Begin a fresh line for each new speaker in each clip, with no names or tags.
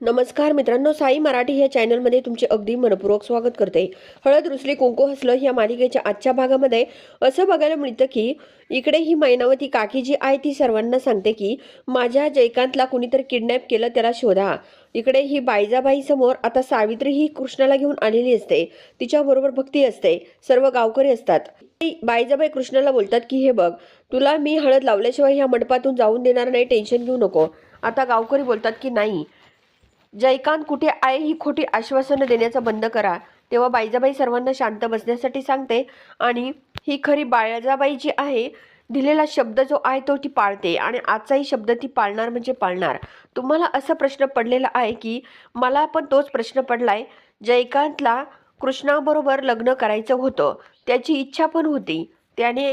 नमस्कार मित्रांनो साई मराठी या चॅनलमध्ये तुमचे अगदी मनपूर्वक स्वागत करते. हळद रुसली कुंकू हसलं या मालिकेच्या आजच्या भागामध्ये असं बघायला मिळतं की इकडे ही मैनावती काकी जी आहे ती सर्वांना सांगते की माझ्या जयकांतला कुणीतरी किडनॅप केलं त्याला शोधा. इकडे ही बायजाबाई समोर आता सावित्री ही कृष्णाला घेऊन आलेली असते. तिच्याबरोबर भक्ती असते. सर्व गावकरी असतात. बायजाबाई कृष्णाला बोलतात की हे बघ तुला मी हळद लावल्याशिवाय ह्या मंडपातून जाऊन देणार नाही टेन्शन घेऊ नको. आता गावकरी बोलतात की नाही जयकांत कुठे आहे ही खोटी आश्वासनं देण्याचं बंद करा तेव्हा बायजाबाई सर्वांना शांत बसण्यासाठी सांगते आणि ही खरी बाळजाबाई जी आहे दिलेला शब्द जो आहे तो ती पाळते. आणि आजचाही शब्द ती पाळणार म्हणजे पाळणार. तुम्हाला असा प्रश्न पडलेला आहे की मला पण तोच प्रश्न पडलाय. जयकांतला कृष्णाबरोबर लग्न करायचं होतं. त्याची इच्छा पण होती. त्याने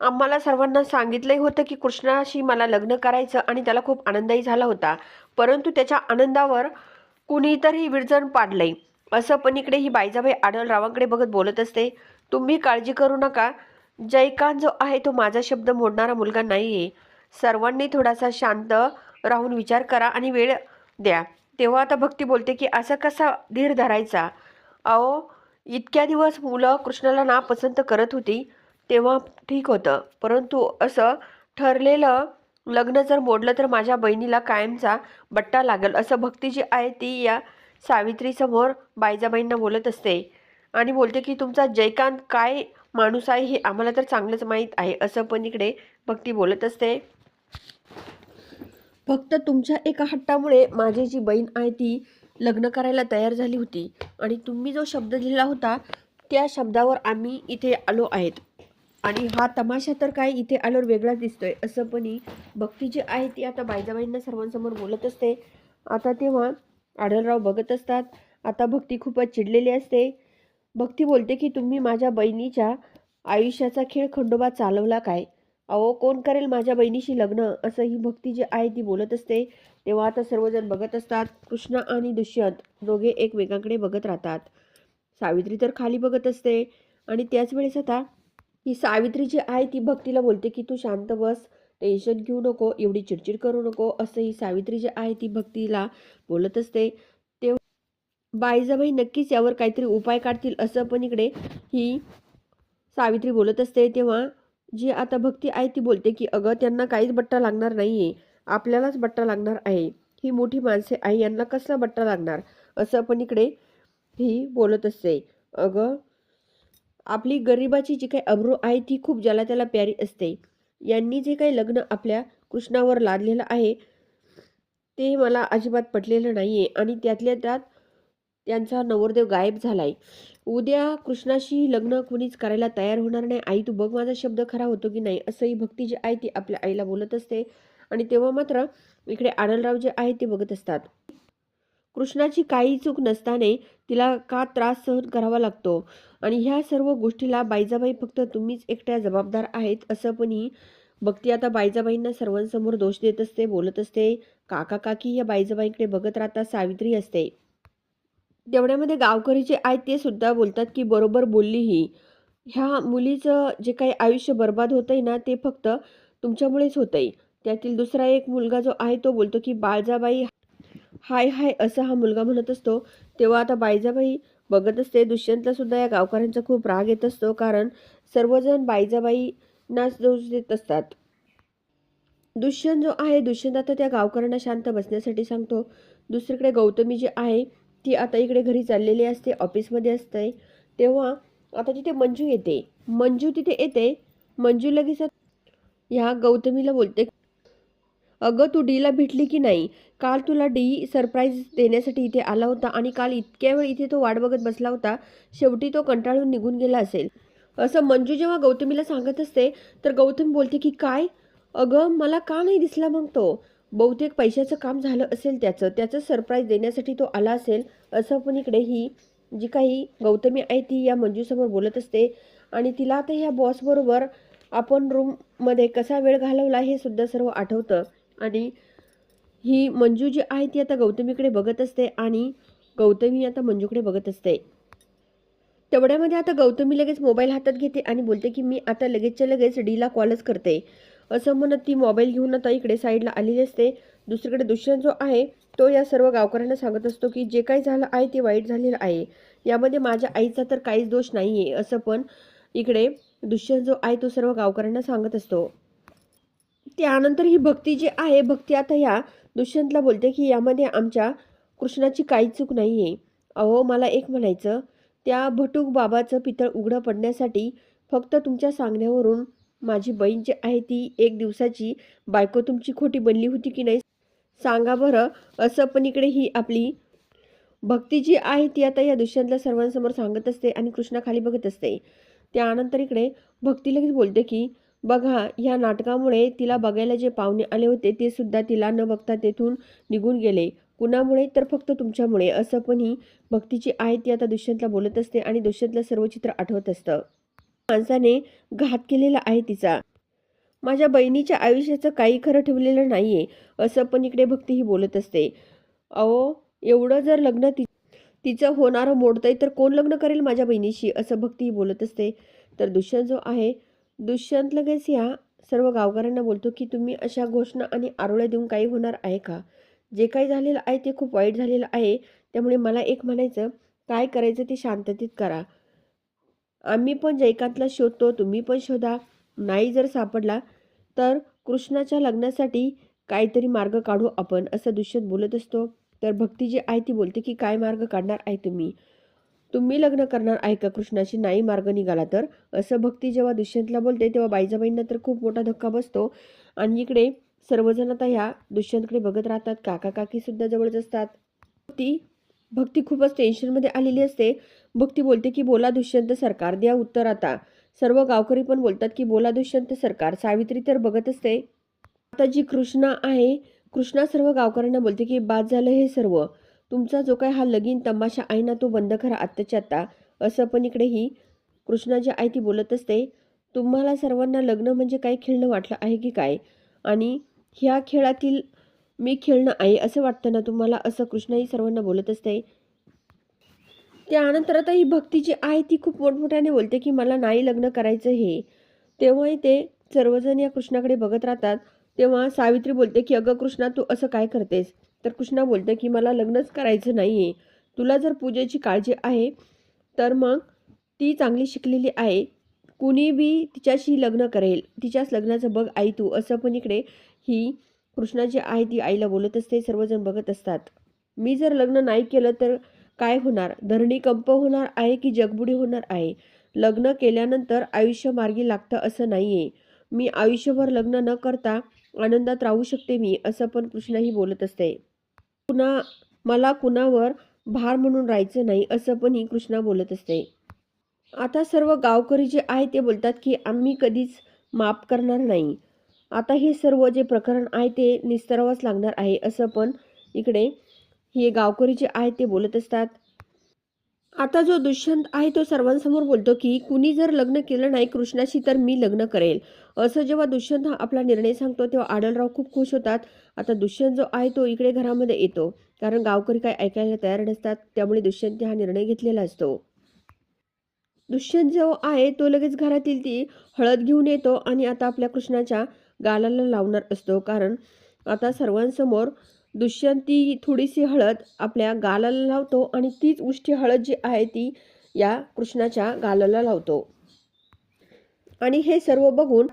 आम्हाला सर्वांना सांगितलंही होतं की कृष्णाशी मला लग्न करायचं आणि त्याला खूप आनंदही झाला होता. परंतु त्याच्या आनंदावर कुणीतरी विरजण पाडलंय. असं पण इकडे ही बायजाबाई आढळरावांकडे बघत बोलत असते. तुम्ही काळजी करू नका. जयकांत जो आहे तो माझा शब्द मोडणारा मुलगा नाही आहे सर्वांनी थोडासा शांत राहून विचार करा आणि वेळ द्या. तेव्हा आता भक्ती बोलते की असा कसा धीर धरायचा? अहो इतक्या दिवस मुलं कृष्णाला नापसंत करत होती. तेव्हा ठीक होतं. परंतु असं ठरलेलं लग्न जर मोडलं तर माझ्या बहिणीला कायमचा बट्टा लागेल. असं भक्ती जी आहे ती या सावित्रीसमोर बायजाबाईंना बोलत असते. आणि बोलते की तुमचा जयकांत काय माणूस आहे हे आम्हाला तर चांगलंच माहीत आहे. असं पण इकडे भक्ती बोलत असते. फक्त तुमच्या एका हट्टामुळे माझी जी बहीण आहे ती लग्न करायला तयार झाली होती. आणि तुम्ही जो शब्द दिला होता त्या शब्दावर आम्ही इथे आलो आहेत. आणि हा तमाशा तर काय इथे आल्यावर वेगळाच दिसतोय. असं पण भक्ती जी आहे ती आता बायजाबाईंना सर्वांसमोर बोलत असते. आता तेव्हा आढळराव बघत असतात. आता भक्ती खूपच चिडलेली असते. भक्ती बोलते की तुम्ही माझ्या बहिणीच्या आयुष्याचा खेळ खंडोबा चालवला काय? अहो कोण करेल माझ्या बहिणीशी लग्न? असं ही भक्ती जी आहे ती बोलत असते. तेव्हा आता सर्वजण बघत असतात. कृष्ण आणि दुष्यंत दोघे एकमेकांकडे बघत राहतात. सावित्री तर खाली बघत असते. आणि त्याच वेळेस आता ही सावित्री जी आहे ती भक्तीला बोलते की तू शांत बस टेन्शन घेऊ नको एवढी चिडचिड करू नको असं ही सावित्री जी आहे ती भक्तीला बोलत असते. तेव्हा बाईजाबाई नक्कीच यावर काहीतरी उपाय काढतील असं पण इकडे ही सावित्री बोलत असते. तेव्हा जी आता भक्ती आहे ती बोलते की अगं त्यांना काहीच बट्टा लागणार नाही आहे आपल्यालाच बट्टा लागणार आहे. ही मोठी माणसे आहे यांना कसला बट्टा लागणार? असं पण इकडे ही बोलत असते. अगं आपली गरिबाची जी काही अब्रू आहे ती खूप ज्याला त्याला प्यारी असते. यांनी जे काही लग्न आपल्या कृष्णावर लादलेलं आहे ते मला अजिबात पटलेलं नाही आहे आणि त्यातल्या त्यात त्यांचा नवरदेव गायब झाला आहे उद्या कृष्णाशी लग्न कुणीच करायला तयार होणार नाही. आई तू बघ माझा शब्द खरा होतो की नाही? असंही भक्ती जी आहे ती आपल्या आईला बोलत असते आणि तेव्हा मात्र इकडे आनंदराव जे आहे ते बघत असतात. कृष्णाची काही चूक नसताने तिला का त्रास सहन करावा लागतो? आणि ह्या सर्व गोष्टीला बायजाबाई फक्त तुम्हीच एकट्या जबाबदार आहेत असं पण ही भक्ती आता बायजाबाईंना सर्वांसमोर दोष देत असते बोलत असते. काका काकी या बायजाबाईंकडे बघत राहता सावित्री असते. तेवढ्यामध्ये गावकरी जे आहेत ते सुद्धा बोलतात की बरोबर बोलली ही. ह्या मुलीचं जे काही आयुष्य बर्बाद होतंय ना ते फक्त तुमच्यामुळेच होतंय. त्यातील दुसरा एक मुलगा जो आहे तो बोलतो की बाळजाबाई हाय हाय असं हा मुलगा म्हणत असतो. तेव्हा आता बायजाबाई बघत असते. दुष्यंतला सुद्धा या गावकऱ्यांचा खूप राग येत असतो. कारण सर्वजण बाईजाबाईंनाच दोष देत असतात. दुष्यंत जो आहे दुष्यंत आता त्या गावकऱ्यांना शांत बसण्यासाठी सांगतो. दुसरीकडे गौतमी जी आहे ती आता इकडे घरी चाललेली असते ऑफिसमध्ये असते. तेव्हा आता तिथे मंजू येते. मंजू तिथे येते. मंजू लगेच ह्या गौतमीला बोलते. अगं तू डीला भेटली की नाही? काल तुला डी सरप्राईज देण्यासाठी इथे आला होता आणि काल इतक्या वेळ इथे तो वाट बघत बसला होता शेवटी तो कंटाळून निघून गेला असेल. असं मंजू जेव्हा गौतमीला सांगत असते तर गौतम बोलते की काय? अगं मला का नाही दिसला मग तो? बहुतेक पैशाचं काम झालं असेल त्याचं त्याचं सरप्राईज देण्यासाठी तो आला असेल असं पण इकडे ही जी काही गौतमी आहे ती या मंजूसमोर बोलत असते. आणि तिला आता ह्या बॉसबरोबर आपण रूममध्ये कसा वेळ घालवला हे सुद्धा सर्व आठवतं. आणि ही मंजू जी आहे ती आता गौतमीकडे बघत असते आणि गौतमी आता मंजूकडे बघत असते. तेवढ्यामध्ये आता गौतमी लगेच मोबाईल हातात घेते आणि बोलते की मी आता लगेचच्या लगेच डीला कॉलच करते. असं म्हणत ती मोबाईल घेऊन आता इकडे साईडला आलेली असते. दुसरीकडे दुष्यंत जो आहे तो या सर्व गावकऱ्यांना सांगत असतो की जे काही झालं आहे ते वाईट झालेलं आहे. यामध्ये माझ्या आईचा तर काहीच दोष नाही आहे असं पण इकडे दुष्यंत जो आहे तो सर्व गावकऱ्यांना सांगत असतो. त्यानंतर ही भक्ती जी आहे भक्ती आता ह्या दुष्यंतला बोलते की यामध्ये आमच्या कृष्णाची काही चूक नाही आहे अहो मला एक म्हणायचं त्या भटूक बाबाचं पितळ उघडं पडण्यासाठी फक्त तुमच्या सांगण्यावरून माझी बहीण जी आहे ती एक दिवसाची बायको तुमची खोटी बनली होती की नाही? सांगा बरं असं पण इकडे ही आपली भक्ती जी आहे ती आता या दुष्यंतला सर्वांसमोर सांगत असते आणि कृष्णा खाली बघत असते. त्यानंतर इकडे भक्ती लगेच बोलते की बघा ह्या नाटकामुळे तिला बघायला जे पाहुणे आले होते ते सुद्धा तिला न बघता तेथून निघून गेले. कुणामुळे? तर फक्त तुमच्यामुळे. असं पण ही भक्तीची आहे ती आता दुष्यंतला बोलत असते आणि दुष्यंतला सर्व चित्र आठवत असतं. माणसाने घात केलेला आहे तिचा. माझ्या बहिणीच्या आयुष्याचं काही खरं ठेवलेलं नाही आहे असं पण इकडे भक्ती ही बोलत असते. अहो एवढं जर लग्न ति तिचं होणारं मोडतंय तर कोण लग्न करेल माझ्या बहिणीशी? असं भक्ती ही बोलत असते. तर दुष्यंत जो आहे दुष्यंत लगेच या सर्व गावकऱ्यांना बोलतो की तुम्ही अशा घोषणा आणि आरोळ्या देऊन काही होणार आहे का? जे काही झालेलं आहे ते खूप वाईट झालेलं आहे. त्यामुळे मला एक म्हणायचं काय करायचं ते शांततेत करा. आम्ही पण जयकांतला शोधतो तुम्ही पण शोधा. नाही जर सापडला तर कृष्णाच्या लग्नासाठी काहीतरी मार्ग काढू आपण असं दुष्यंत बोलत असतो. तर भक्ती जी आहे ती बोलते की काय मार्ग काढणार आहे तुम्ही? तुम्ही लग्न करणार आहे का? कृष्णाशी नाही मार्ग निघाला तर? असं भक्ती जेव्हा दुष्यंतला बोलते तेव्हा बाईजाबाईंना तर खूप मोठा धक्का बसतो. आणि इकडे सर्वजण आता ह्या दुष्यंतकडे बघत राहतात. काका काकीसुद्धा जवळच असतात. ती भक्ती खूपच टेन्शनमध्ये आलेली असते. भक्ती बोलते की बोला दुष्यंत सरकार द्या उत्तर आता. सर्व गावकरी पण बोलतात की बोला दुष्यंत सरकार सावित्री तर बघत असते. आता जी कृष्णा आहे कृष्णा सर्व गावकऱ्यांना बोलते की बाद झालं हे सर्व. तुमचा जो काय हा लगीन तमाशा आहे ना तो बंद करा आत्ताच्या आत्ता. असं पण इकडे ही कृष्णा जी आहे ती बोलत असते तुम्हाला सर्वांना लग्न म्हणजे काय खेळणं वाटलं आहे की काय? आणि ह्या खेळातील मी खेळणं आहे असं वाटतं ना तुम्हाला? असं कृष्णाही सर्वांना बोलत असते. त्यानंतर आता ही भक्ती जी आहे ती खूप मोठमोठ्याने बोलते की मला नाही लग्न करायचं हे. तेव्हाही ते सर्वजण या कृष्णाकडे बघत राहतात. तेव्हा सावित्री बोलते की अगं कृष्णा तू असं काय करतेस? तर कृष्णा बोलते की मला लग्नच करायचं नाही आहे तुला जर पूजेची काळजी आहे तर मग ती चांगली शिकलेली आहे. कुणी बी तिच्याशी लग्न करेल. तिच्याच लग्नाचं बघ आई तू. असं पण इकडे ही कृष्णा जी आहे ती आईला बोलत असते. सर्वजण बघत असतात. मी जर लग्न नाही केलं तर काय होणार? धरणी कंप होणार आहे की जगबुडी होणार आहे? लग्न केल्यानंतर आयुष्य मार्गी लागतं असं नाही आहे मी आयुष्यभर लग्न न करता आनंदात राहू शकते मी असं पण कृष्णाही बोलत असते. कुणा मला कुणावर भार म्हणून राहायचं नाही असं पण ही कृष्णा बोलत असते. आता सर्व गावकरी जे आहे ते बोलतात की आम्ही कधीच माफ करणार नाही. आता हे सर्व जे प्रकरण आहे ते निस्तरावाच लागणार आहे असं पण इकडे हे गावकरी जे आहेत ते बोलत असतात. आता जो दुष्यंत आहे तो सर्वांसमोर बोलतो की कुणी जर लग्न केलं नाही कृष्णाशी तर मी लग्न करेल. असं जेव्हा दुष्यंत हा आपला निर्णय सांगतो तेव्हा आडलराव खूप खुश होतात. आता दुष्यंत जो आहे तो इकडे घरामध्ये येतो. कारण गावकरी काय ऐकायला तयार नसतात त्यामुळे दुष्यंत हा निर्णय घेतलेला असतो. दुष्यंत जो आहे तो लगेच घरातील ती हळद घेऊन येतो आणि आता आपल्या कृष्णाच्या गालाला लावणार असतो. कारण आता सर्वांसमोर दुष्यंती थोडीशी हळद आपल्या गालाला लावतो आणि तीच उष्टी हळद जी आहे ती या कृष्णाच्या गालाला लावतो. आणि हे सर्व बघून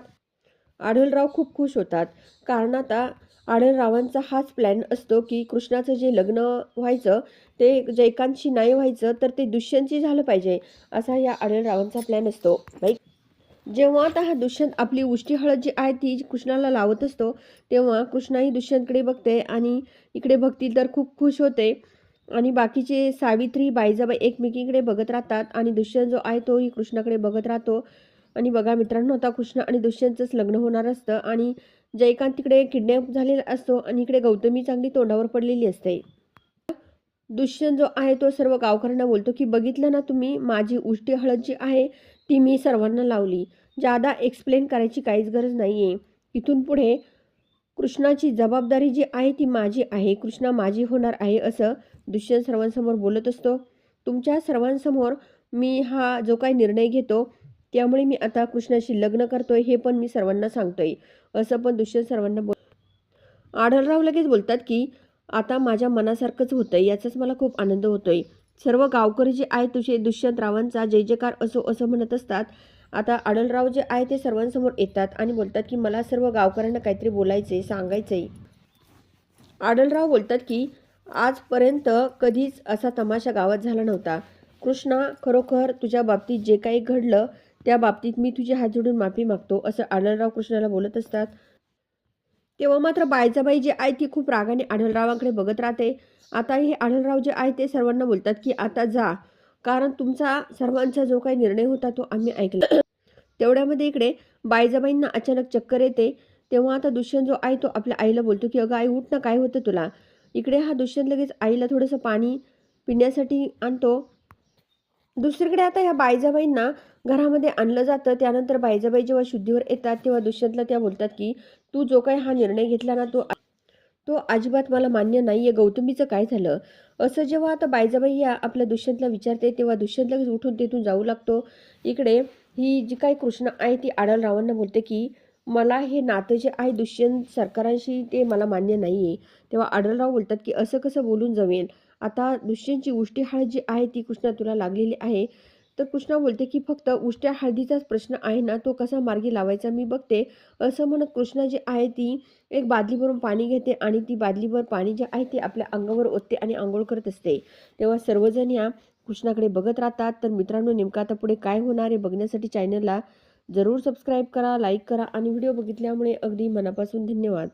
आढळराव खूप खुश होतात. कारण आता आढळरावांचा हाच प्लॅन असतो की कृष्णाचं जे लग्न व्हायचं ते जयकांतशी नाही व्हायचं तर ते दुष्यंतशी झालं पाहिजे असा या आढळरावांचा प्लॅन असतो. बाई जेव्हा आता हा दुष्यंत आपली उष्टी हळद जी आहे ती कृष्णाला लावत असतो तेव्हा कृष्णाही दुष्यंतकडे बघते आणि इकडे भक्ती तर खूप खुश होते. आणि बाकीचे सावित्री बाईजाबाई एकमेकीकडे बघत राहतात आणि दुष्यंत जो आहे तोही कृष्णाकडे बघत राहतो. आणि बघा मित्रांनो आता कृष्ण आणि दुष्यंतचंच लग्न होणार असतं आणि जयकांत तिकडे किडनॅप झालेला असतो आणि इकडे गौतमी चांगली तोंडावर पडलेली असते. दुष्यंत जो आहे तो सर्व गावकऱ्यांना बोलतो की बघितलं ना तुम्ही माझी उष्टी हळद जी आहे ती मी सर्वांना लावली. जादा एक्सप्लेन करायची काहीच गरज नाही आहे इथून पुढे कृष्णाची जबाबदारी जी आहे ती माझी आहे. कृष्णा माझी होणार आहे असं दुष्यंत सर्वांसमोर बोलत असतो. तुमच्या सर्वांसमोर मी हा जो काही निर्णय घेतो त्यामुळे मी आता कृष्णाशी लग्न करतोय हे पण मी सर्वांना सांगतोय असं पण दुष्यंत सर्वांना बोल आढळराव लगेच बोलतात की आता माझ्या मनासारखंच होतं याचाच मला खूप आनंद होतोय. सर्व गावकरी जे आहेत तुझे दुष्यंत रावांचा जय जयकार असो असं म्हणत असतात. आता आडलराव जे आहे ते सर्वांसमोर येतात आणि बोलतात की मला सर्व गावकऱ्यांना काहीतरी बोलायचं आहे सांगायचं आहे आडलराव बोलतात की आजपर्यंत कधीच असा तमाशा गावात झाला नव्हता. कृष्णा खरोखर तुझ्या बाबतीत जे काही घडलं त्या बाबतीत मी तुझी हात जोडून माफी मागतो असं आढळराव कृष्णाला बोलत असतात. तेव्हा मात्र बायजाबाई जे आहे ती खूप रागाने आढळरावांकडे बघत राहते. आता हे आढळराव जे आहे ते सर्वांना बोलतात की आता जा. कारण तुमचा सर्वांचा जो काही निर्णय होता तो आम्ही ऐकला. तेवढ्यामध्ये इकडे बायजाबाईंना अचानक चक्कर येते. तेव्हा आता दुष्यंत जो आहे तो आपल्या आईला बोलतो की अगं आई उठ ना काय होतं तुला? इकडे हा दुष्यंत लगेच आईला थोडंसं पाणी पिण्यासाठी आणतो. दुसरीकडे आता ह्या बायजाबाईंना घरामध्ये आणलं जातं. त्यानंतर बायजाबाई जेव्हा शुद्धीवर येतात तेव्हा दुष्यंतला त्या बोलतात की तू जो काही हा निर्णय घेतला ना तो तो अजिबात मला मान्य नाही आहे गौतमीचं काय झालं? असं जेव्हा आता बायजाबाई या आपल्या दुष्यंतला विचारते तेव्हा दुष्यंत लगेच उठून तिथून जाऊ लागतो. इकडे ही जी काही कृष्णा आहे ती आडलरावांना बोलते की मला हे नातं जे आहे दुष्यंत सरकारांशी ते मला मान्य नाही आहे तेव्हा आडलराव बोलतात की असं कसं बोलून जमेल? आता दुष्यंतची उष्टीहाळ जी आहे ती कृष्णा तुला लागलेली आहे. तर कृष्णा बोलते की फक्त उष्ट्या हळदीचाच प्रश्न आहे ना तो कसा मार्गी लावायचा मी बघते. असं म्हणत कृष्णा जी आहे ती एक बादलीभरून पाणी घेते आणि ती बादलीभर पाणी जे आहे ते आपल्या अंगावर ओतते आणि आंघोळ करत असते. तेव्हा सर्वजण या कृष्णाकडे बघत राहतात. तर मित्रांनो नेमकं आता पुढे काय होणार आहे बघण्यासाठी चॅनलला जरूर सबस्क्राईब करा लाईक करा आणि व्हिडिओ बघितल्यामुळे अगदी मनापासून धन्यवाद.